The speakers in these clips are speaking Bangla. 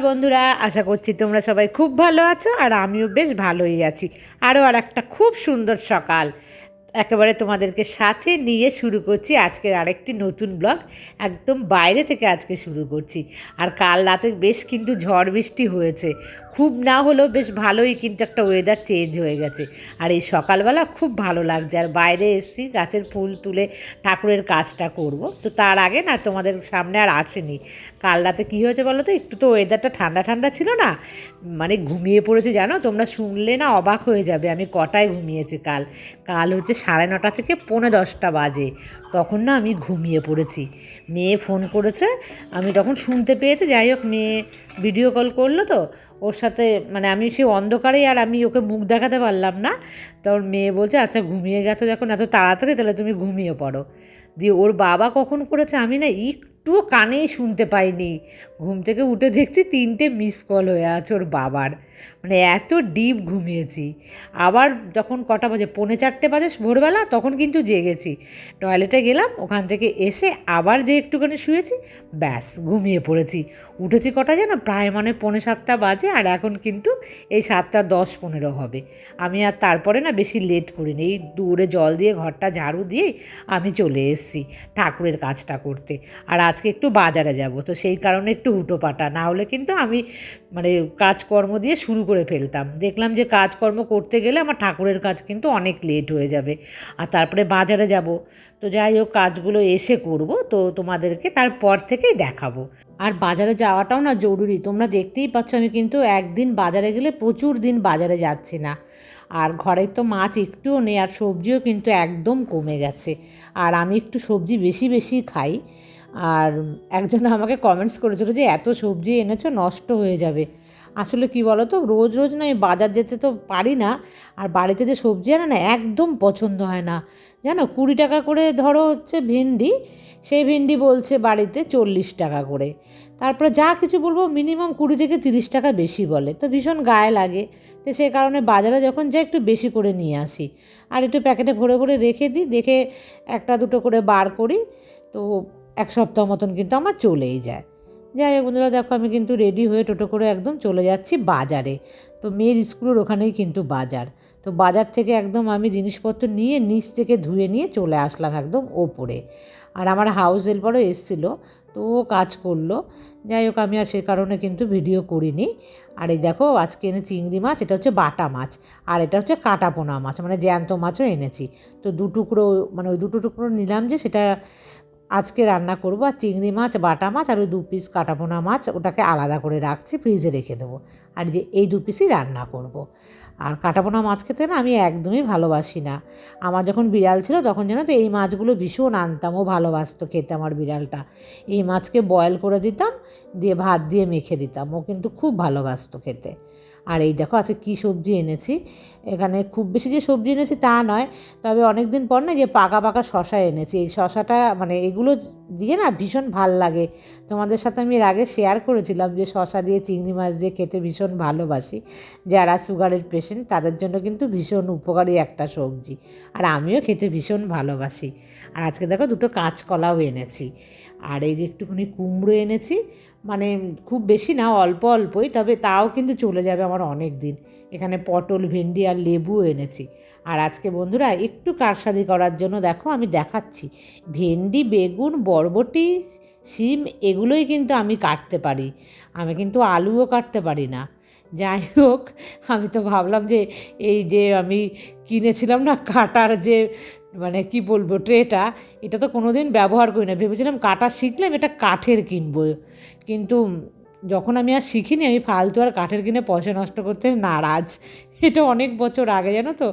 বন্ধুরা, আশা করছি তোমরা সবাই খুব ভালো আছো আর আমিও বেশ ভালোই আছি। আরও আর একটা খুব সুন্দর সকাল। একেবারে তোমাদেরকে সাথে নিয়ে শুরু করছি আজকের আরেকটি নতুন ব্লগ। একদম বাইরে থেকে আজকে শুরু করছি। আর কাল রাতে বেশ কিন্তু ঝড় বৃষ্টি হয়েছে। খুব না হলেও বেশ ভালোই কিন্তু একটা ওয়েদার চেঞ্জ হয়ে গেছে। আর এই সকালবেলা খুব ভালো লাগছে। আর বাইরে এসছি গাছের ফুল তুলে ঠাকুরের কাজটা করব। তো তার আগে না তোমাদের সামনে আর আসেনি। কাল রাতে কী হয়েছে বলো তো? একটু তো ওয়েদারটা ঠান্ডা ঠান্ডা ছিল না। মানে ঘুমিয়ে পড়েছে জানো? তোমরা শুনলে না অবাক হয়ে যাবে। আমি কটায় ঘুমিয়েছি কাল? কাল হচ্ছে সাড়ে নটা থেকে পৌনে দশটা বাজে। তখন না আমি ঘুমিয়ে পড়েছি। মেয়ে ফোন করেছে, আমি তখন শুনতে পেয়েছি, যাই হোক মেয়ে ভিডিও কল করল তো, ওর সাথে মানে আমি সেই অন্ধকারেই আর আমি ওকে মুখ দেখাতে পারলাম না। তখন মেয়ে বলছে আচ্ছা ঘুমিয়ে গেছো যখন এত তাড়াতাড়ি, তাহলে তুমি ঘুমিয়ে পড়ো। দিয়ে ওর বাবা কখন করেছে আমি না একটুও কানেই শুনতে পাইনি। ঘুম থেকে উঠে দেখছি তিনটে মিস কল হয়ে আছে ওর বাবার। মানে এত ডিপ ঘুমিয়েছি। আবার যখন কটা বাজে, পৌনে চারটে বাজে ভোরবেলা, তখন কিন্তু জেগেছি। টয়লেটে গেলাম, ওখান থেকে এসে আবার যে একটুখানি শুয়েছি, ব্যাস, ঘুমিয়ে পড়েছি। উঠেছি কটা যেন? প্রায় মানে পৌনে সাতটা বাজে, আর এখন কিন্তু এই সাতটা দশ পনেরো হবে। আমি আর তারপরে না বেশি লেট করিনি। এই দূরে জল দিয়ে, ঘরটা ঝাড়ু দিয়ে আমি চলে এসেছি ঠাকুরের কাজটা করতে। আর আজকে একটু বাজারে যাব, তো সেই কারণে একটু হুটোপাটা না হলে কিন্তু আমি মানে কাজকর্ম দিয়ে শুরু করে ফেলতাম। দেখলাম যে কাজকর্ম করতে গেলে আমার ঠাকুরের কাজ কিন্তু অনেক লেট হয়ে যাবে। আর তারপরে বাজারে যাব। তো যাই হোক, কাজগুলো এসে করব। তো তোমাদেরকে তারপর থেকেই দেখাবো। আর বাজারে যাওয়াটাও না জরুরি। তোমরা দেখতেই পাচ্ছ আমি কিন্তু একদিন বাজারে গেলে প্রচুর দিন বাজারে যাচ্ছি না। আর ঘরে তো মাছ একটুও নেই, আর সবজিও কিন্তু একদম কমে গেছে। আর আমি একটু সবজি বেশি বেশি খাই। আর একজন আমাকে কমেন্টস করেছিল যে, এত সবজি এনেছো, নষ্ট হয়ে যাবে। আসলে কি বলো তো রোজ রোজ না বাজার যেতে তো পারি না, আর বাড়িতে যে সবজি আনে না, একদম পছন্দ হয় না। জানো, কুড়ি টাকা করে ধরো হচ্ছে ভেন্ডি, সেই ভেন্ডি বলছে বাড়িতে চল্লিশ টাকা করে। তারপরে যা কিছু বলব মিনিমাম কুড়ি থেকে তিরিশ টাকা বেশি বলে। তো ভীষণ গায়ে লাগে। তো সেই কারণে বাজারে যখন যাই, একটু বেশি করে নিয়ে আসি। আর একটু প্যাকেটে ভরে ভরে রেখে দিই, দেখে একটা দুটো করে বার করি। তো এক সপ্তাহ মতন কিন্তু আমার চলেই যায়। যাই হোক বন্ধুরা, দেখো আমি কিন্তু রেডি হয়ে টোটো করে একদম চলে যাচ্ছি বাজারে। তো মেয়ের স্কুলের ওখানেই কিন্তু বাজার। তো বাজার থেকে একদম আমি জিনিসপত্র নিয়ে নিচ থেকে ধুয়ে নিয়ে চলে আসলাম একদম ওপরে। আর আমার হাউস হেল্পারও এসেছিল, তো ও কাজ করল। যাই হোক, আমি আর সে কারণে কিন্তু ভিডিও করিনি। আর এই দেখো, আজকে এনে চিংড়ি মাছ, এটা হচ্ছে বাটা মাছ। আর এটা হচ্ছে কাটা পোনা মাছ মানে জ্যান্ত মাছও এনেছি। তো দু টুকরো মানে ওই দুটো টুকরো নিলাম যে সেটা আজকে রান্না করব আর চিংড়ি মাছ, বাটা মাছ আর ওই দু পিস কাটাপোনা মাছ, ওটাকে আলাদা করে রাখছি ফ্রিজে রেখে দেবো। আর যে এই দু পিসই রান্না করব। আর কাটাপোনা মাছ খেতে না আমি একদমই ভালোবাসি না। আমার যখন বিড়াল ছিল তখন যেন তো এই মাছগুলো ভীষণ আনতাম, ও ভালোবাসতো খেতে আমার বিড়ালটা। এই মাছকে বয়েল করে দিতাম, দিয়ে ভাত দিয়ে মেখে দিতাম, ও কিন্তু খুব ভালোবাসতো খেতে। আর এই দেখো আজকে কী সবজি এনেছি। এখানে খুব বেশি যে সবজি এনেছি তা নয়, তবে অনেক দিন পর না যে পাকা পাকা শশা এনেছি। এই শশাটা মানে এগুলো দিয়ে না ভীষণ ভালো লাগে। তোমাদের সাথে আমি এর আগে শেয়ার করেছিলাম যে শশা দিয়ে, চিংড়ি মাছ দিয়ে খেতে ভীষণ ভালোবাসি। যারা সুগারের পেশেন্ট তাদের জন্য কিন্তু ভীষণ উপকারী একটা সবজি। আর আমিও খেতে ভীষণ ভালোবাসি। আর আজকে দেখো দুটো কাঁচকলাও এনেছি। আর এই যে একটুখানি কুমড়ো এনেছি মানে খুব বেশি না, অল্প অল্পই, তবে তাও কিন্তু চলে যাবে আমার অনেক দিন। এখানে পটল, ভেন্ডি আর লেবু এনেছি। আর আজকে বন্ধুরা একটু কারসাজি করার জন্য দেখো আমি দেখাচ্ছি। ভেন্ডি, বেগুন, বরবটি, শিম এগুলোই কিন্তু আমি কাটতে পারি। আমি কিন্তু আলুও কাটতে পারি না। যাই হোক, আমি তো ভাবলাম যে এই যে আমি কিনেছিলাম না কাটার যে মানে কি বলব, ট্রেটা, এটা তো কোনো দিন ব্যবহার করি না। ভেবেছিলাম কাটা শিখলাম, এটা কাঠের কিনবো। কিন্তু যখন আমি আর শিখিনি, আমি ফালতু আর কাঠের কিনে পয়সা নষ্ট করতে নারাজ। এটা অনেক বছর আগে, জানো তো?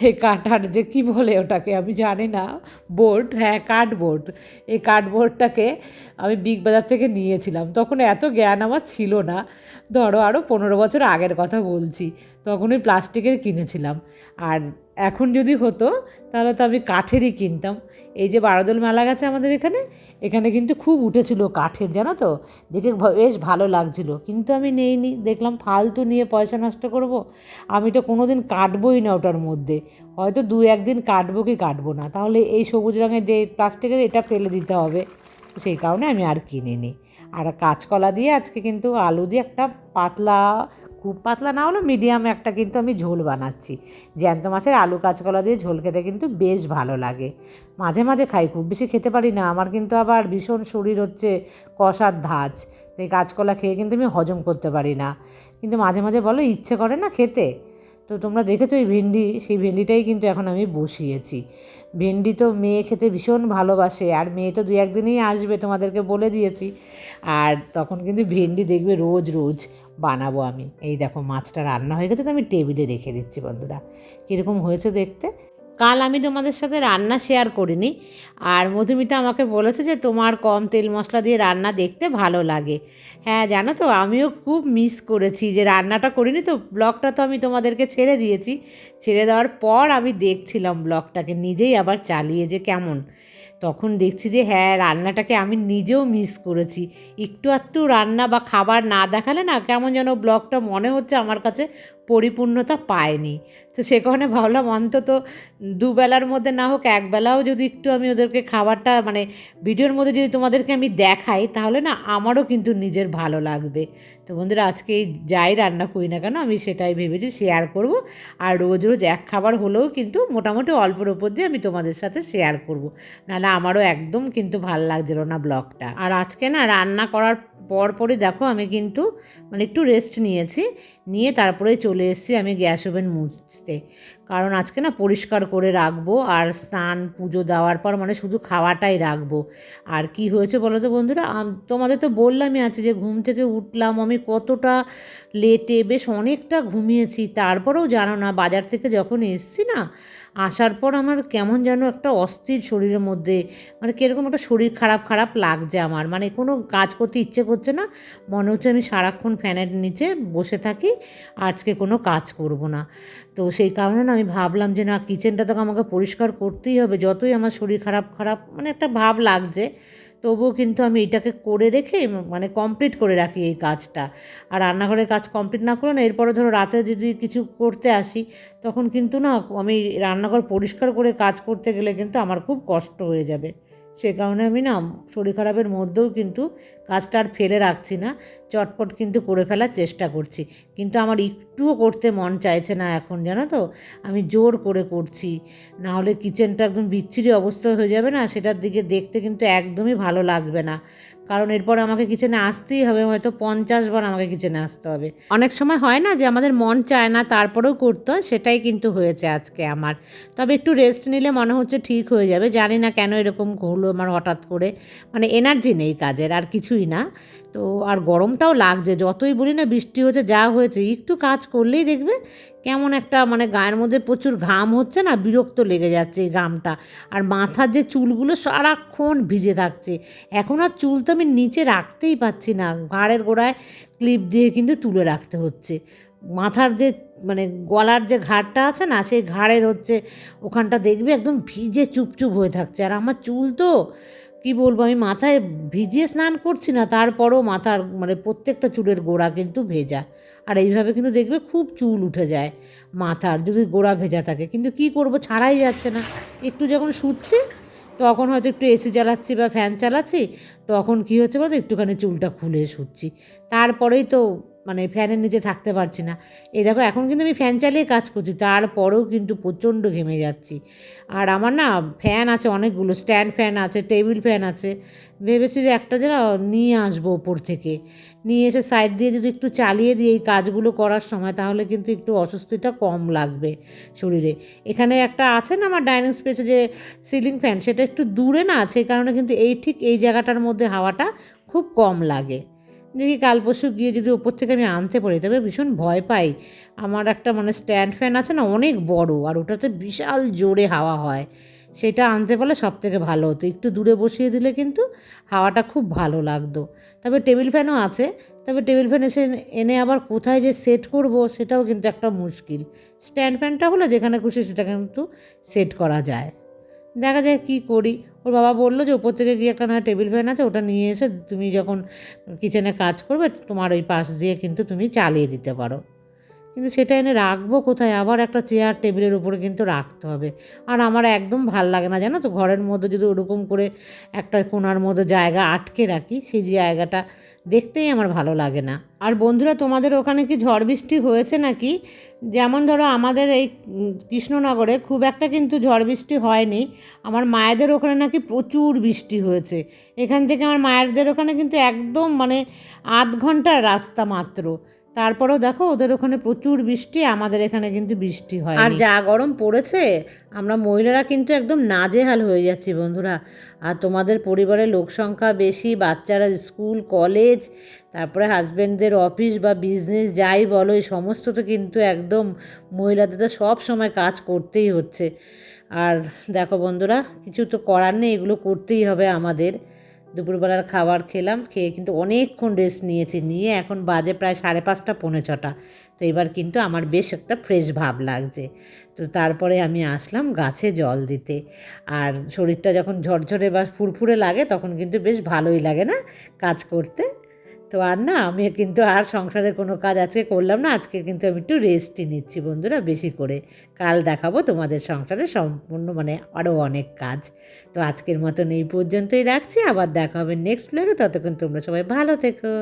এই কাঠার যে কি বলে ওটাকে, আমি জানি না। বোর্ড হ্যাঁ কাঠবোর্ড এই কাঠবোর্ডটাকে আমি বিগ বাজার থেকে নিয়েছিলাম। তখন এত জ্ঞান আমার ছিল না। ধরো আরও পনেরো বছর আগের কথা বলছি, তখন ওই প্লাস্টিকের কিনেছিলাম। আর এখন যদি হতো, তাহলে তো আমি কাঠেরই কিনতাম। এই যে বারোদল মেলা গেছে আমাদের এখানে এখানে কিন্তু খুব উঠেছিল কাঠের, জানো তো? দেখে বেশ ভালো লাগছিল। কিন্তু আমি নেইনি, দেখলাম ফালতু নিয়ে পয়সা নষ্ট করব। আমি তো কোনো দিন কাটবই না ওটার মধ্যে। হয়তো দু একদিন কাটবো কি কাটবো না। তাহলে এই সবুজ রঙের যে প্লাস্টিকের, এটা ফেলে দিতে হবে। সেই কারণে আমি আর কিনিনি। আর কাঁচকলা দিয়ে আজকে কিন্তু আলু দিয়ে একটা পাতলা, খুব পাতলা না হলেও মিডিয়াম একটা কিন্তু আমি ঝোল বানাচ্ছি। জ্যান্ত মাছের আলু কাঁচকলা দিয়ে ঝোল খেতে কিন্তু বেশ ভালো লাগে। মাঝে মাঝে খাই, খুব বেশি খেতে পারি না। আমার কিন্তু আবার ভীষণ শরীর হচ্ছে কষার ধাঁচ। এই কাঁচকলা খেয়ে কিন্তু আমি হজম করতে পারি না। কিন্তু মাঝে মাঝে বলো, ইচ্ছে করে না খেতে? তো তোমরা দেখেছ এই ভেন্ডি, সেই ভেন্ডিটাই কিন্তু এখন আমি বসিয়েছি। ভেন্ডি তো মেয়ে খেতে ভীষণ ভালোবাসে, আর মেয়ে তো দু একদিনেই আসবে, তোমাদেরকে বলে দিয়েছি। আর তখন কিন্তু ভেন্ডি দেখবে রোজ রোজ বানাবো আমি। এই দেখো, মাছটা রান্না হয়ে গেছে, তো আমি টেবিলে রেখে দিচ্ছি বন্ধুরা। কীরকম হয়েছে দেখতে? কাল আমি তোমাদের সাথে রান্না শেয়ার করিনি। আর মধুমিতা আমাকে বলেছে যে তোমার কম তেল মশলা দিয়ে রান্না দেখতে ভালো লাগে। হ্যাঁ জানো তো, আমিও খুব মিস করেছি যে রান্নাটা করিনি তো, ব্লগটা তো আমি তোমাদেরকে ছেড়ে দিয়েছি। ছেড়ে দেওয়ার পর আমি দেখছিলাম ব্লগটাকে, নিজেই আবার চালিয়ে যে কেমন। তখন দেখছি যে হ্যাঁ রান্নাটাকে আমি নিজেও মিস করেছি। একটু একটু রান্না বা খাবার না দেখালে না কেমন যেন ব্লগটা মনে হচ্ছে আমার কাছে পরিপূর্ণতা পায়নি। তো সে কারণে ভাবলাম অন্তত দুবেলার মধ্যে না হোক একবেলাও যদি একটু আমি ওদেরকে খাবারটা মানে ভিডিওর মধ্যে যদি তোমাদেরকে আমি দেখাই, তাহলে না আমারও কিন্তু নিজের ভালো লাগবে। তো বন্ধুরা, আজকে যাই রান্না করি না কেন, আমি সেটাই ভেবেছি শেয়ার করব। আর রোজ রোজ এক খাবার হলেও কিন্তু মোটামুটি অল্পর ওপর দিয়ে আমি তোমাদের সাথে শেয়ার করব। নাহলে আমারও একদম কিন্তু ভালো লাগছিল না ব্লগটা আর আজকে না রান্না করার পর পরপরই দেখো, আমি কিন্তু মানে একটু রেস্ট নিয়েছি। নিয়ে তারপরে চলে এসেছি আমি গ্যাস ওভেন মুছতে। কারণ আজকে না পরিষ্কার করে রাখব আর স্নান, পুজো দেওয়ার পর মানে শুধু খাওয়াটাই রাখব। আর কি হয়েছে বলো তো বন্ধুরা? তোমাদের তো বললামই আছে যে ঘুম থেকে উঠলাম, আমি কতটা লেটে বেশ অনেকটা ঘুমিয়েছি, তারপরেও জানো না বাজার থেকে যখন এসছি না আসার পর আমার কেমন যেন একটা অস্থির শরীরের মধ্যে মানে কীরকম একটা শরীর খারাপ খারাপ লাগছে আমার। মানে কোনো কাজ করতে ইচ্ছে করছে না। মনে হচ্ছে আমি সারাক্ষণ ফ্যানের নিচে বসে থাকি, আজকে কোনো কাজ করব না। তো সেই কারণে আমি ভাবলাম যে না, কিচেনটা তো আমাকে পরিষ্কার করতেই হবে। যতই আমার শরীর খারাপ খারাপ মানে একটা ভাব লাগছে। তবুও কিন্তু আমি এটাকে করে রেখে মানে কমপ্লিট করে রাখি এই কাজটা। আর রান্নাঘরের কাজ কমপ্লিট না করে না, এরপরে ধরো রাতে যদি কিছু করতে আসি, তখন কিন্তু না, আমি রান্নাঘর পরিষ্কার করে কাজ করতে গেলে কিন্তু আমার খুব কষ্ট হয়ে যাবে। সে কারণে আমি না শরীর খারাপের মধ্যেও কিন্তু কাজটা আর ফেলে রাখছি না। চটপট কিন্তু করে ফেলার চেষ্টা করছি। কিন্তু আমার একটুও করতে মন চাইছে না এখন, জানো তো? আমি জোর করে করছি। না হলে কিচেনটা একদম বিচ্ছিরি অবস্থা হয়ে যাবে না, সেটার দিকে দেখতে কিন্তু একদমই ভালো লাগবে না। কারণ এরপর আমাকে কিচেনে আসতেই হবে, হয়তো পঞ্চাশ বার আমাকে কিচেনে আসতে হবে। অনেক সময় হয় না যে আমাদের মন চায় না তারপরেও করতে হয়, সেটাই কিন্তু হয়েছে আজকে আমার। তবে একটু রেস্ট নিলে মনে হচ্ছে ঠিক হয়ে যাবে। জানি না কেন এরকম হলো আমার হঠাৎ করে। মানে এনার্জি নেই কাজের, আর কিছুই না। তো আর গরমটাও লাগছে, যতই বলি না বৃষ্টি হচ্ছে, যা হয়েছে, একটু কাজ করলেই দেখবে কেমন একটা মানে গায়ের মধ্যে প্রচুর ঘাম হচ্ছে না, বিরক্ত লেগে যাচ্ছে এই ঘামটা। আর মাথার যে চুলগুলো সারাক্ষণ ভিজে থাকছে। এখন আর চুল তো আমি নিচে রাখতেই পাচ্ছি না। ঘাড়ের গোড়ায় ক্লিপ দিয়ে কিন্তু তুলে রাখতে হচ্ছে। মাথার যে মানে গলার যে ঘাড়টা আছে না, সেই ঘাড়ের হচ্ছে ওখানটা দেখবে একদম ভিজে চুপচুপ হয়ে থাকছে। আর আমার চুল তো, কি বলব, আমি মাথায় ভিজিয়ে স্নান করছি না, তারপরও মাথার মানে প্রত্যেকটা চুলের গোড়া কিন্তু ভেজা। আর এইভাবে কিন্তু দেখবে খুব চুল উঠে যায় মাথার, যদি গোড়া ভেজা থাকে। কিন্তু কি করব, ছাড়াই যাচ্ছে না। একটু যখন শুচ্ছে তখন হয়তো একটু এসি চালাচ্ছি বা ফ্যান চালাচ্ছি, তখন কী হচ্ছে বলতো, একটুখানি চুলটা খুলে শুচ্ছি। তারপরেই তো মানে ফ্যানের নিচে থাকতে পারছি না। এই দেখো, এখন কিন্তু আমি ফ্যান চালিয়ে কাজ করছি, তারপরেও কিন্তু প্রচণ্ড ঘেমে যাচ্ছি। আর আমার না ফ্যান আছে অনেকগুলো স্ট্যান্ড ফ্যান আছে টেবিল ফ্যান আছে। ভেবেছি যে একটা যেন নিয়ে আসব ওপর থেকে। নিয়ে এসে সাইড দিয়ে যদি একটু চালিয়ে দিই এই কাজগুলো করার সময়, তাহলে কিন্তু একটু অস্বস্তিটা কম লাগবে শরীরে। এখানে একটা আছে না আমার ডাইনিং স্পেসে যে সিলিং ফ্যান সেটা একটু দূরে না, সেই কারণে কিন্তু এই ঠিক এই জায়গাটার মধ্যে হাওয়াটা খুব কম লাগে। দেখি কাল পরশু গিয়ে যদি ওপর থেকে আমি আনতে পারি, তবে ভীষণ ভয় পাই। আমার একটা মানে স্ট্যান্ড ফ্যান আছে না, অনেক বড়, আর ওটাতে বিশাল জোরে হাওয়া হয়। সেটা আনতে পারলে সব থেকে ভালো হতো। একটু দূরে বসিয়ে দিলে কিন্তু হাওয়াটা খুব ভালো লাগতো। তবে টেবিল ফ্যানও আছে। তবে টেবিল ফ্যান এসে এনে আবার কোথায় যে সেট করব, সেটাও কিন্তু একটা মুশকিল। স্ট্যান্ড ফ্যানটা হলে যেখানে খুশি সেটা কিন্তু সেট করা যায়। দেখা যায় কি করি। ওর বাবা বলল যে ওপর থেকে গিয়ে একটা না টেবিল ফ্যান আছে, ওটা নিয়ে এসে তুমি যখন কিচেনে কাজ করবে, তোমার ওই পাশ দিয়ে কিন্তু তুমি চালিয়ে দিতে পারো। কিন্তু সেটা এনে রাখব কোথায়? আবার একটা চেয়ার টেবিলের উপরে কিন্তু রাখতে হবে। আর আমার একদম ভালো লাগে না, জানো তো? ঘরের মধ্যে যদি ওরকম করে একটা কোনার মধ্যে জায়গা আটকে রাখি, সেই জায়গাটা দেখতেই আমার ভালো লাগে না। আর বন্ধুরা, তোমাদের ওখানে কি ঝড় বৃষ্টি হয়েছে নাকি? যেমন ধরো, আমাদের এই কৃষ্ণনগরে খুব একটা কিন্তু ঝড় বৃষ্টি হয়নি। আমার মায়েদের ওখানে নাকি প্রচুর বৃষ্টি হয়েছে। এখান থেকে আমার মায়েরদের ওখানে কিন্তু একদম মানে আধ ঘণ্টার রাস্তা মাত্র। তারপরেও দেখো ওদের ওখানে প্রচুর বৃষ্টি, আমাদের এখানে কিন্তু বৃষ্টি হয় আর যা গরম পড়েছে, আমরা মহিলারা কিন্তু একদম নাজেহাল হয়ে যাচ্ছি বন্ধুরা। আর তোমাদের পরিবারের লোক সংখ্যা বেশি, বাচ্চারা স্কুল, কলেজ, তারপরে হাজব্যান্ডদের অফিস বা বিজনেস, যাই বলো, এই সমস্ত তো কিন্তু একদম মহিলাদের তো সব সময় কাজ করতেই হচ্ছে। আর দেখো বন্ধুরা, কিছু তো করার নেই, এগুলো করতেই হবে আমাদের। দুপুরবেলার খাবার খেলাম, খেয়ে কিন্তু অনেকক্ষণ রেস্ট নিয়েছি, নিয়ে এখন বাজে প্রায় সাড়ে পাঁচটা, পৌনে ছটা। তো এবার কিন্তু আমার বেশ একটা ফ্রেশ ভাব লাগছে। তো তারপরে আমি আসলাম গাছে জল দিতে। আর শরীরটা যখন ঝরঝরে বা ফুরফুরে লাগে, তখন কিন্তু বেশ ভালোই লাগে না কাজ করতে? তো আর না, আমি কিন্তু আর সংসারে কোনো কাজ আজকে করলাম না, আজকে কিন্তু আমি একটু রেস্টই নিচ্ছি বন্ধুরা বেশি করে। কাল দেখাবো তোমাদের সংসারে সম্পূর্ণ মানে আরও অনেক কাজ। তো আজকের মতন এই পর্যন্তই রাখছি, আবার দেখা হবে নেক্সট ব্লগে ততক্ষণ তোমরা সবাই ভালো থেকো।